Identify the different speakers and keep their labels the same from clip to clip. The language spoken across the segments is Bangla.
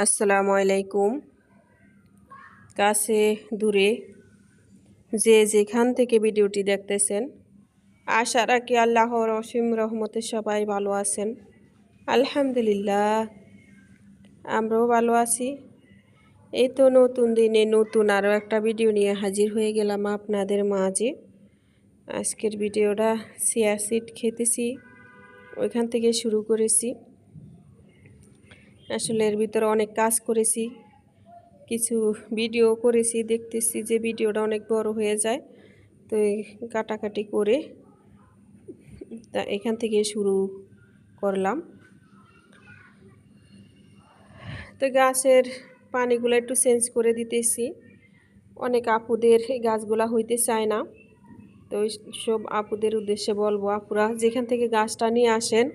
Speaker 1: আসসালামু আলাইকুম। কাছে দূরে যে যেখান থেকে ভিডিওটি দেখতেছেন, আশা রাখি আল্লাহর অসীম রহমতে সবাই ভালো আছেন। আলহামদুলিল্লাহ, আমরাও ভালো আছি। এই তো নতুন দিনে নতুন আরও একটা ভিডিও নিয়ে হাজির হয়ে গেলাম আপনাদের মাঝে। আজকের ভিডিওটা সিয়া সিট খেতেছি, ওইখান থেকে শুরু করেছি। আসলে এর ভিতরে অনেক কাজ করেছি। কিছু ভিডিও করেছি, দেখতেছি যে ভিডিওটা অনেক বড় হয়ে যায়। তো কাটাকাটি করে তা এখান থেকে শুরু করলাম। তো গাছের পানিগুলো একটু চেঞ্জ করে দিতেছি। অনেক আপুদের গাছগুলা হইতে চায় না। তো সব আপুদের উদ্দেশ্যে বলব, আপুরা যেখান থেকে গাছটা নিয়ে আসেন,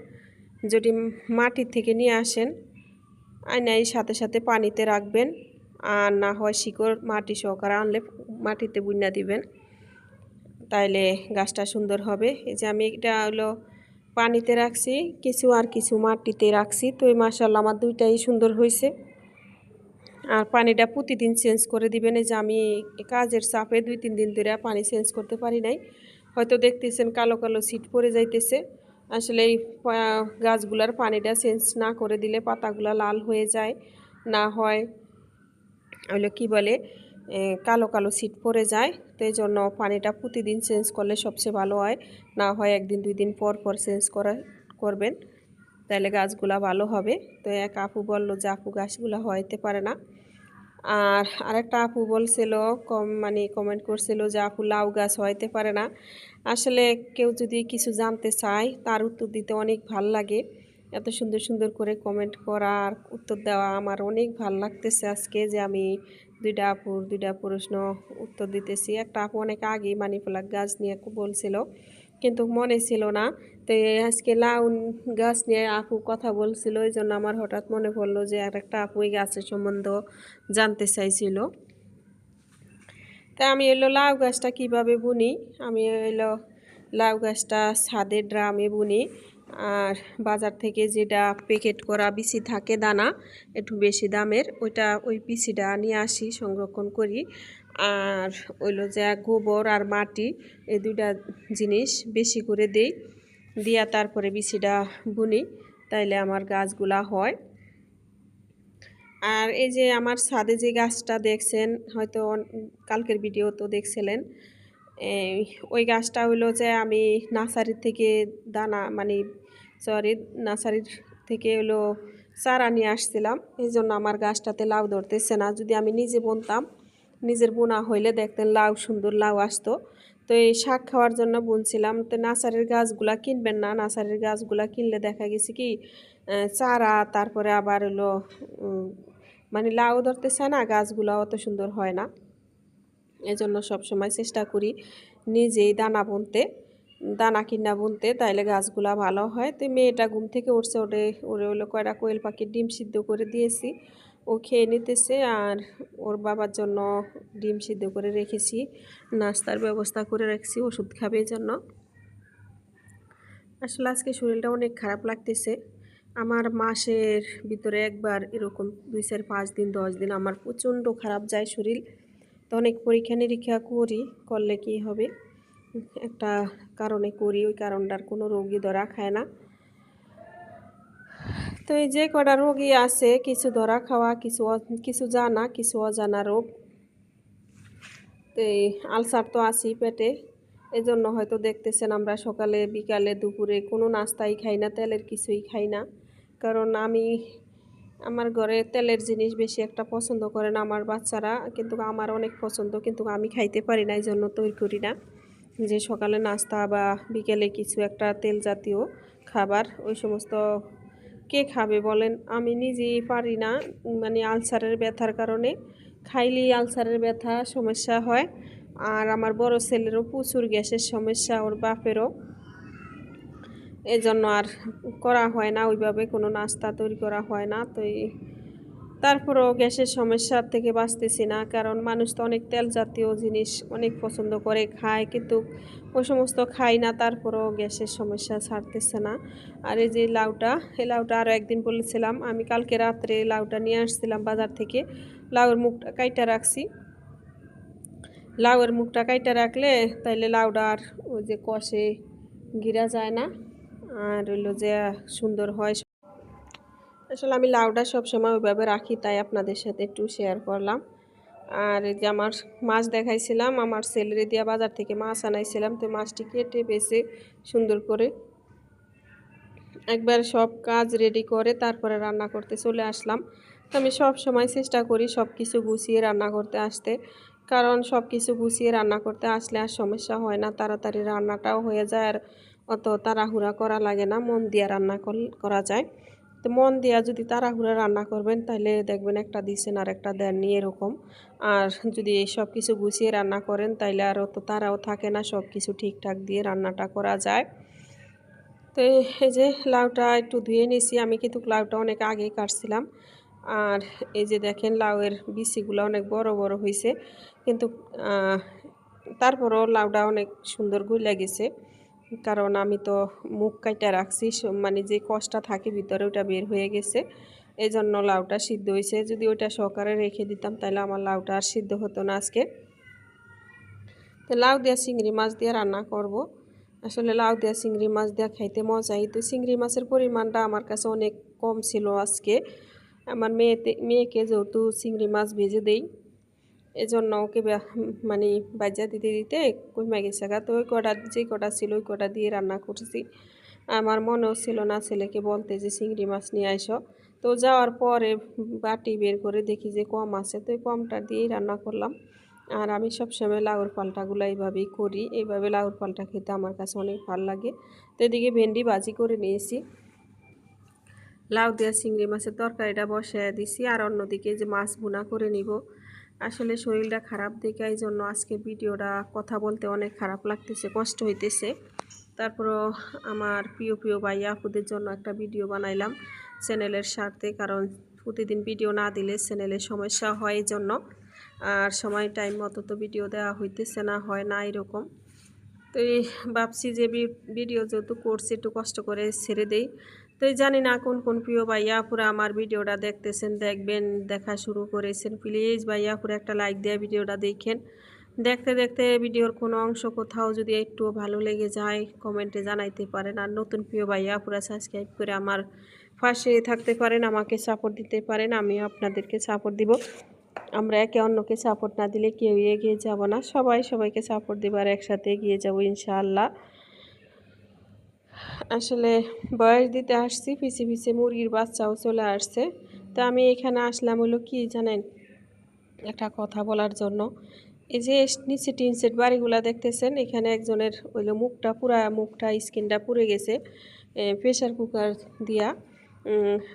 Speaker 1: যদি মাটির থেকে নিয়ে আসেন আয়নাই সাথে সাথে পানিতে রাখবেন। আর না হয় শিকড় মাটি সহকারে আনলে মাটিতে বুনা দিবেন। তাইলে গাছটা সুন্দর হবে। এই যে আমি এটা হলো পানিতে রাখছি, কিছু আর কিছু মাটিতে রাখছি। তো এই মাসাল্লাহ আমার দুইটাই সুন্দর হয়েছে। আর পানিটা প্রতিদিন চেঞ্জ করে দিবেন। এই যে আমি কাজের চাপে দুই, তিন দিন ধরে পানি চেঞ্জ করতে পারি নাই। হয়তো দেখতেছেন কালো কালো সিট পরে যাইতেছে। আসলে এই গাছগুলার পানিটা চেঞ্জ না করে দিলে পাতাগুলো লাল হয়ে যায়, না হয় ওইগুলো কী বলে কালো কালো সিট পড়ে যায়, তো এই জন্য পানিটা প্রতিদিন চেঞ্জ করলে সবচেয়ে ভালো হয়, না হয় একদিন দুই দিন পর পর চেঞ্জ করা, করবেন, তাহলে গাছগুলা ভালো হবে। তো এক আপু বলল যে, আপু, গাছগুলো হইতে পারে না। আর আরেকটা আপু বলছিল, কম মানে কমেন্ট করছিল যে, আপু, লাউ গাছ হইতে পারে না। আসলে কেউ যদি কিছু জানতে চায়, তার উত্তর দিতে অনেক ভালো লাগে। এত সুন্দর সুন্দর করে কমেন্ট করা আর উত্তর দেওয়া আমার অনেক ভালো লাগতেছে আজকে যে, আমি দুইটা আপুর, দুইটা প্রশ্ন উত্তর দিতেছি। একটা আপু অনেক আগে মানি গাছ নিয়ে বলছিল কিন্তু মনে ছিল না। তো আজকে লাউ গাছ নিয়ে আপু কথা বলছিল এই জন্য আমার হঠাৎ মনে পড়ল যে আর একটা আপু গাছের সম্বন্ধ জানতে চাইছিল। তা আমি এলো লাউ গাছটা কীভাবে বুনি? আমি এলো লাউ গাছটা ছাদের ড্রামে বুনি। আর বাজার থেকে যেটা প্যাকেট করা বিচি থাকে দানা, একটু বেশি দামের, ওইটা ওই পিসিটা নিয়ে আসি, সংরক্ষণ করি। আর ওইলো যে গোবর আর মাটি, এই দুইটা জিনিস বেশি করে দেই। দিয়া তারপরে বিচিটা বুনি, তাইলে আমার গাছগুলা হয়। আর এই যে আমার ছাদে যে গাছটা দেখছেন, হয়তো কালকের ভিডিও তো দেখছিলেন ওই গাছটা হইল যে আমি নার্সারি থেকে দানা মানে সরি, নার্সারির থেকে হলো চারা নিয়ে আসছিলাম। এই জন্য আমার গাছটাতে লাউ ধরতেছে না। যদি আমি নিজে বুনতাম নিজের বোনা হইলে দেখতেন লাউ সুন্দর লাউ আসতো। তো এই শাক খাওয়ার জন্য বুনছিলাম। তো নার্সারির গাছগুলা কিনবেন না নার্সারির গাছগুলা কিনলে দেখা গেছে কি চারা, তারপরে আবার হলো মানে লাউ ধরতেছে না, গাছগুলো অত সুন্দর হয় না। এজন্য সবসময় চেষ্টা করি নিজেই দানা বুনতে। দানা কিনা বুনতে, তাইলে গাছগুলা ভালো হয়। তো মেয়েটা ঘুম থেকে উঠছে ওরে ওরে হলো কয়টা কোয়েল পাখির ডিম সিদ্ধ করে দিয়েছি। ও খেয়ে নিতেছে আর ওর বাবার জন্য ডিম সিদ্ধ করে রেখেছি, নাস্তার ব্যবস্থা করে রাখছি, ওষুধ খাবে জন্য। আসলে আজকে শরীরটা অনেক খারাপ লাগতেছে। আমার মাসের ভিতরে একবার এরকম দুই চার পাঁচ দিন, দশ দিন আমার প্রচণ্ড খারাপ যায় শরীর। তো অনেক পরীক্ষা নিরীক্ষা করি, করলে কি হবে? একটা কারণে করি, ওই কারণটার কোনো রোগী ধরা খায় না। তো এই যে কটা রোগী আছে, কিছু ধরা খাওয়া, কিছু কিছু জানা, কিছু অজানা রোগ। তো এই আলসার তো আছি পেটে। এই জন্য হয়তো দেখতেছেন আমরা সকালে, বিকালে, দুপুরে কোনো নাস্তাই খাই না, তেলের কিছুই খাই না। কারণ আমি, আমার ঘরে তেলের জিনিস বেশি একটা পছন্দ করে না আমার বাচ্চারা। কিন্তু আমার অনেক পছন্দ, কিন্তু আমি খাইতে পারি না এই জন্য তৈরি করি না। যে সকালে নাস্তা বা বিকেলে কিছু একটা তেল জাতীয় খাবার, ওই সমস্ত কে খাবে বলেন? আমি নিজেই পারি না মানে আলসারের ব্যথার কারণে। খাইলেই আলসারের ব্যথা, সমস্যা হয়। আর আমার বড় ছেলেরও প্রচুর গ্যাসের সমস্যা, ওর বাপেরও। এজন্য আর করা হয় না, ওইভাবে কোনো নাস্তা তৈরি করা হয় না। তো তারপরেও গ্যাসের সমস্যার থেকে বাঁচতেছি না, কারণ মানুষ তো অনেক তেল জাতীয় জিনিস অনেক পছন্দ করে, খায় কিন্তু ওই সমস্ত খাই না, তারপরেও গ্যাসের সমস্যা ছাড়তেছে না। আর এই যে লাউটা, এই লাউটা আরও একদিন বলেছিলাম, আমি কালকে রাত্রে লাউটা নিয়ে আসছিলাম বাজার থেকে, লাউয়ের মুখটা কাইটা রাখছি। লাউয়ের মুখটা কাইটা রাখলে তাইলে লাউটা আর ওই যে কষে গিরা যায় না, আর হইল যে সুন্দর হয় আসলে আমি লাউটা সবসময় ওইভাবে রাখি, তাই আপনাদের সাথে একটু শেয়ার করলাম। আর যে আমার মাছ দেখাইছিলাম, আমার ছেলেরে দিয়া বাজার থেকে মাছ আনাইছিলাম, তো মাছটি কেটে বেছে সুন্দর করে একবার সব কাজ রেডি করে তারপরে রান্না করতে চলে আসলাম। আমি সব সময় চেষ্টা করি সব কিছু গুছিয়ে রান্না করতে আসতে, কারণ সব কিছু গুছিয়ে রান্না করতে আসলে আর সমস্যা হয় না, তাড়াতাড়ি রান্নাটাও হয়ে যায় আর অত তাড়াহুড়া করা লাগে না, মন দিয়ে রান্না করা যায়। তো মন দিয়া যদি তাড়াহুড়া রান্না করবেন তাহলে দেখবেন একটা দিচ্ছেন আর একটা দেননি এরকম। আর যদি সব কিছু গুছিয়ে রান্না করেন তাহলে আর অত তারাও থাকে না, সব কিছু ঠিকঠাক দিয়ে রান্নাটা করা যায়। তো এই যে লাউটা একটু ধুয়ে নিয়েছি আমি কিন্তু লাউটা অনেক আগেই কাটছিলাম। আর এই যে দেখেন লাউয়ের বিচিগুলো অনেক বড় বড় হয়েছে কিন্তু তারপরও লাউটা অনেক সুন্দরগুলা গেছে। কারণ আমি তো মুখ কাইটা রাখছি মানে যে কষটা থাকে ভিতরে ওটা বের হয়ে গেছে। এই জন্য লাউটা সিদ্ধ হয়েছে। যদি ওইটা সহকারে রেখে দিতাম, তাহলে আমার লাউটা আর সিদ্ধ হতো না আজকে। তো লাউ দেওয়া চিংড়ি মাছ দিয়ে রান্না করব। আসলে লাউ দেওয়া চিংড়ি মাছ দেওয়া খাইতে মজাই। তো চিংড়ি মাছের পরিমাণটা আমার কাছে অনেক কম ছিল আজকে। আমার মেয়েতে মেয়েকে যেহেতু চিংড়ি মাছ ভেজে দেই এজন্য ওকে মানে বাজা দিতে দিতে কইমা গেছে। গা, তো ওই কটা যে কটা ছিল ওই কটা দিয়ে রান্না করছি। আমার মনেও ছিল না ছেলেকে বলতে যে চিংড়ি মাছ নিয়ে আসো তো যাওয়ার পরে বাটি বের করে দেখি যে কম আছে, তো কমটা দিয়েই রান্না করলাম। আর আমি সবসময় লাউর পাল্টাগুলো এইভাবেই করি। এইভাবে লাউর পাল্টা খেতে আমার কাছে অনেক ভালো লাগে। তো এদিকে ভেন্ডি বাজি করে নিয়েছি। লাউ দেওয়া চিংড়ি মাছের তরকারিটা বসায় দিছি। আর অন্যদিকে যে মাছ ভুনা করে নিব আসলে শরীরটা খারাপ দেখে এই জন্য আজকে ভিডিওটা কথা বলতে অনেক খারাপ লাগতেছে, কষ্ট হইতেছে। তারপরও আমার প্রিয় প্রিয় ভাই আপুদের জন্য একটা ভিডিও বানাইলাম চ্যানেলের স্বার্থে কারণ প্রতিদিন ভিডিও না দিলে চ্যানেলের সমস্যা হয় এই জন্য আর সময়, টাইম মতো তো ভিডিও দেওয়া হইতেছে না, হয় না এরকম। তো এই ভাবছি যে ভিডিও যেহেতু করছি, একটু কষ্ট করে ছেড়ে দেই। তো জানি না কোন কোন প্রিয় ভাইয়া পুরো আমার ভিডিওটা দেখতেছেন, দেখবেন, দেখা শুরু করেছেন। প্লিজ ভাইয়া পুরো একটা লাইক দেওয়া ভিডিওটা দেখেন। দেখতে দেখতে ভিডিওর কোনো অংশ কোথাও যদি একটু ভালো লেগে যায় কমেন্টে জানাইতে পারেন। আর নতুন প্রিয় ভাইয়া পুরো সাবস্ক্রাইব করে আমার পাশে থাকতে পারেন, আমাকে সাপোর্ট দিতে পারেন। আমিও আপনাদেরকে সাপোর্ট দিব। আমরা একে অন্যকে সাপোর্ট না দিলে কেউ এগিয়ে যাব না। সবাই সবাইকে সাপোর্ট দেবার একসাথে এগিয়ে যাব ইনশাআল্লাহ। আসলে বয়স দিতে আসছি পিছিয়ে পিছিয়ে মুরগির বাচ্চাও চলে আসছে। তো আমি এখানে আসলাম হলো কি জানেন? একটা কথা বলার জন্য। এই যে নিচে টিন সেট বাড়িগুলা দেখতেছেন, এখানে একজনের ওইলো মুখটা পুরা, মুখটা, স্কিনটা পুড়ে গেছে প্রেশার কুকার দিয়া।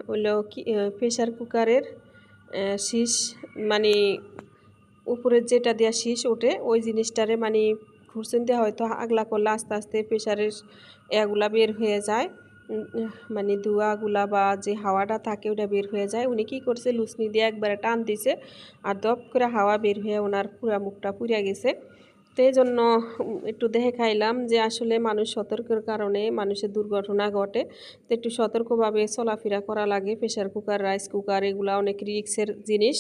Speaker 1: হইল কি প্রেশার কুকারের শীষ মানে উপরের যেটা দেওয়া শীষ ওঠে, ওই জিনিসটারে মানে ঘুরছেন দিয়ে হয়তো আগলা করলে আস্তে আস্তে প্রেশারের এগুলা বের হয়ে যায়। মানে ধোঁয়াগুলা বা যে হাওয়াটা থাকে ওটা বের হয়ে যায়। উনি কী করছে লুসনি দিয়ে একবারে টান দিছে আর দপ করে হাওয়া বের হয়ে ওনার পুরা মুখটা পুড়ে গেছে। তো জন্য একটু দেখে খাইলাম যে আসলে মানুষ সতর্কের কারণে মানুষের দুর্ঘটনা ঘটে। তো একটু সতর্কভাবে চলাফেরা করা লাগে। প্রেশার কুকার, রাইস কুকার, এগুলা অনেক রিক্সের জিনিস।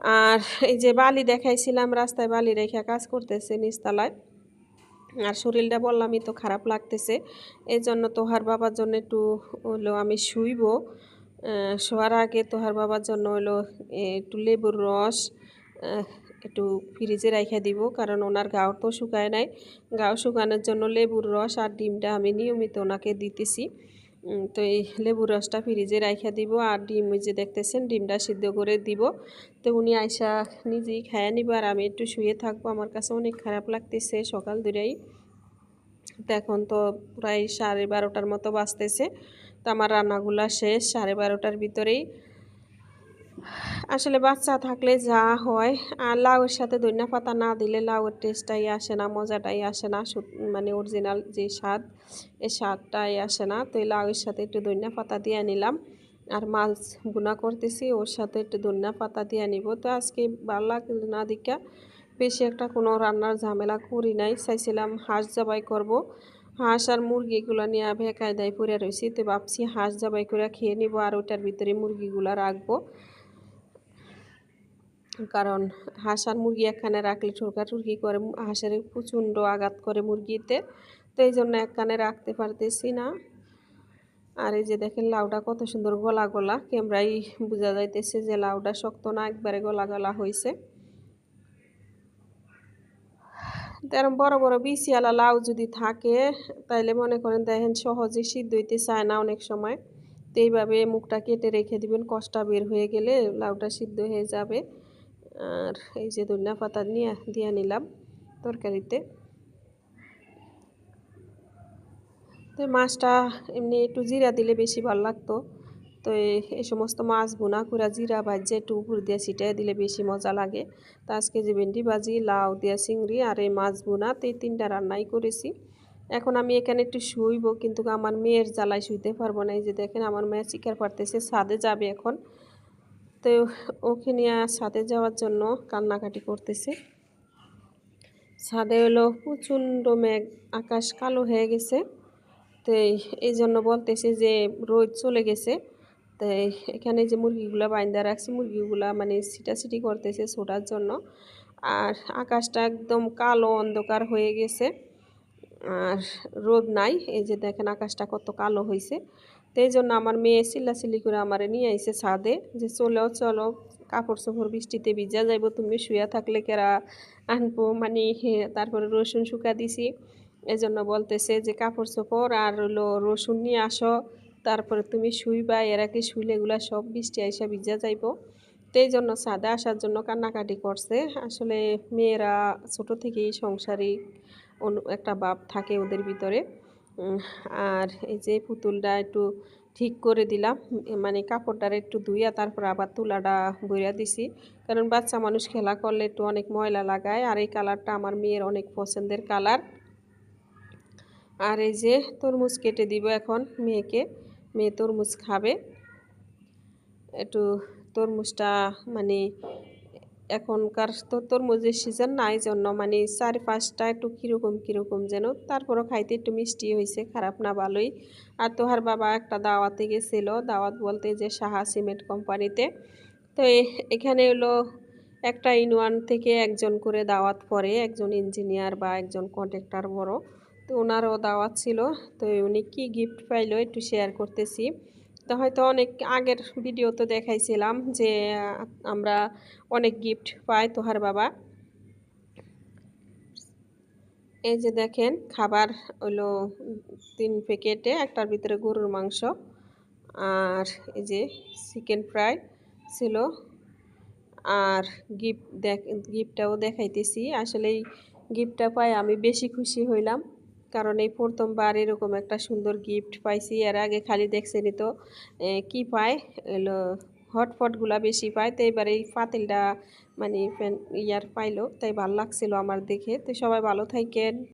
Speaker 1: আর এই যে বালি দেখাইছিলাম, রাস্তায় বালি রেখে কাজ করতেছে নিচতলায়। আর শরীরটা বললামই তো খারাপ লাগতেছে। এই জন্য তোহার বাবার জন্য একটু হলো আমি শুইব। শোয়ার আগে তোহার বাবার জন্য হলো একটু লেবুর রস একটু ফ্রিজে রাইখা দিব। কারণ ওনার গাও তো শুকায় নাই। গাও শুকানোর জন্য লেবুর রস আর ডিমটা আমি নিয়মিত ওনাকে দিতেছি। তো এই লেবুর রসটা ফ্রিজে রাইখা দিব আর ডিম যে দেখতেছেন, ডিমটা সিদ্ধ করে দিব। তো উনি আইসা নিজেই খায়া নিব আর আমি একটু শুয়ে থাকব। আমার কাছে অনেক খারাপ লাগতেছে সকাল দুটাই তো এখন তো প্রায় সাড়ে বারোটার মতো বাঁচতেছে তো আমার রান্নাগুলা শেষ সাড়ে বারোটার ভিতরেই। আসলে বাচ্চা থাকলে যা হয়, আর লাউয়ের সাথে ধনিয়া পাতা না দিলে লাউয়ের টেস্টটাই আসে না, মজাটাই আসে না মানে অরিজিনাল যে স্বাদ এই স্বাদটাই আসে না। তো এই লাউয়ের সাথে একটু ধনিয়া পাতা দিয়ে নিলাম। আর মাছ বুনা করতেছি, ওর সাথে একটু ধনিয়া পাতা দিয়ে নিব। তো আজকে ভালো না দিকা, বেশি একটা কোনো রান্নার ঝামেলা করি নাই। চাইছিলাম হাঁস জবাই করব। হাঁস আর মুরগিগুলো নিয়ে ভেকায় ভেকায়দায় পরে রয়েছি তো ভাবছি হাঁস জবাই করে খেয়ে নিব আর ওটার ভিতরে মুরগিগুলো রাখব। কারণ হাঁস আর মুরগি একখানে রাখলে ঠোরকা টুরকি করে, হাঁসের প্রচণ্ড আঘাত করে মুরগিতে। তো এই জন্য একখানে রাখতে পারতেছি না। আর এই যে দেখেন লাউটা কত সুন্দর গলা গলা ক্যামেরাই বোঝা যাইতেছে যে লাউটা শক্ত না, একবারে গলা গলা হয়েছে এরম বড় বড় বিসিয়ালা লাউ যদি থাকে, তাইলে মনে করেন দেখেন সহজে সিদ্ধ হইতে চায় না অনেক সময়। তো এইভাবে মুখটা কেটে রেখে দিবেন কষ্টা বের হয়ে গেলে লাউটা সিদ্ধ হয়ে যাবে। আর এই যে ধনিয়া পাতা নিয়ে দিয়ে নিলাম তরকারিতে। তো মাছটা এমনি একটু জিরা দিলে বেশি ভালো লাগতো। তো এই সমস্ত মাছ বোনা করে জিরা ভাজে একটু উপর দিয়ে ছিটাই দিলে বেশি মজা লাগে। তো আজকে যে ভেন্ডি ভাজি, লাউ দিয়া চিংড়ি আর এই মাছ বোনা তো এই তিনটা রান্নাই করেছি। এখন আমি এখানে একটু শুইব, কিন্তু আমার মেয়ের জ্বালায় শুইতে পারব না। এই যে দেখেন, আমার মেয়ে শিকার পারতেছে, ছাদে যাবে এখন। তো ওকে নিয়ে ছাদে যাওয়ার জন্য কান্নাকাটি করতেছে। ছাদে হলো প্রচণ্ড মেঘ, আকাশ কালো হয়ে গেছে। তো এই জন্য বলতেছে যে রোদ চলে গেছে। তো এখানে যে মুরগিগুলো বাইন্দা রাখছে, মুরগিগুলা মানে ছিটাছিটি করতেছে ছোটার জন্য। আর আকাশটা একদম কালো অন্ধকার হয়ে গেছে। আর রোদ নাই, এই যে দেখেন আকাশটা কত কালো হয়েছে তো এই জন্য আমার মেয়ে চিল্লাচিল্লি করে আমারে নিয়ে আইসে ছাদে যে চলেও চলো, কাপড় চোপড় বৃষ্টিতে ভিজা যাইব, তুমি শুয়া থাকলে কেরা আনব? মানে তারপরে রসুন শুকা দিছি। এই জন্য বলতেছে যে, কাপড় চোপড় আর হলো রসুন নিয়ে আসো, তারপরে তুমি শুইবা, এরা কি শুইলে এগুলা সব বৃষ্টি আইসা ভিজা যাইব? তো জন্য সাদা আসার জন্য কান্নাকাটি করছে। আসলে মেয়েরা ছোট থেকেই সংসারী একটা বাপ থাকে ওদের ভিতরে। আর এই যে পুতুলটা একটু ঠিক করে দিলাম। মানে কাপড়টার একটু ধুইয়া তারপর আবার তুলাটা বইয়া দিছি। কারণ বাচ্চা মানুষ খেলা করলে একটু অনেক ময়লা লাগায়। আর এই কালারটা আমার মেয়ের অনেক পছন্দের কালার। আর এই যে তরমুজ কেটে দিব এখন মেয়েকে। মেয়ে তরমুজ খাবে। একটু তরমুজটা মানে এখনকার তো তরমুজের সিজন নাই জন্য মানে চার পাঁচটা একটু কীরকম কীরকম যেন। তারপরও খাইতে একটু মিষ্টি হয়েছে খারাপ না ভালোই। আর তোহার বাবা একটা দাওয়াতে গেছিল, দাওয়াত বলতে যে সাহা সিমেন্ট কোম্পানিতে। তো এখানে হলো একটা ইনওয়ান থেকে একজন করে দাওয়াত পরে, একজন ইঞ্জিনিয়ার বা একজন কন্ট্রাক্টর বড়। তো ওনারও দাওয়াত ছিল, তো উনি কী গিফট পাইলো একটু শেয়ার করতেছি। তো হয়তো অনেক আগের ভিডিও তো দেখাইছিলাম যে আমরা অনেক গিফট পাই তোহার বাবা। এই যে দেখেন, খাবার হলো তিন প্যাকেটে একটার ভিতরে গরুর মাংস। আর এই যে চিকেন ফ্রাই ছিল। আর গিফট দেখ গিফটটাও দেখাইতেছি। আসলে এই গিফটটা পাই আমি বেশি খুশি হইলাম। কারণ এই প্রথমবার এরকম একটা সুন্দর গিফট পাইছি। এর আগে খালি দেখছেনি তো কি পায়? এলো হটফটগুলা বেশি পায়। তো এবার এই পাতিলটা মানে ইয়ার পাইলো, তাই ভালো লাগছিল আমার দেখে। তো সবাই ভালো থাকেন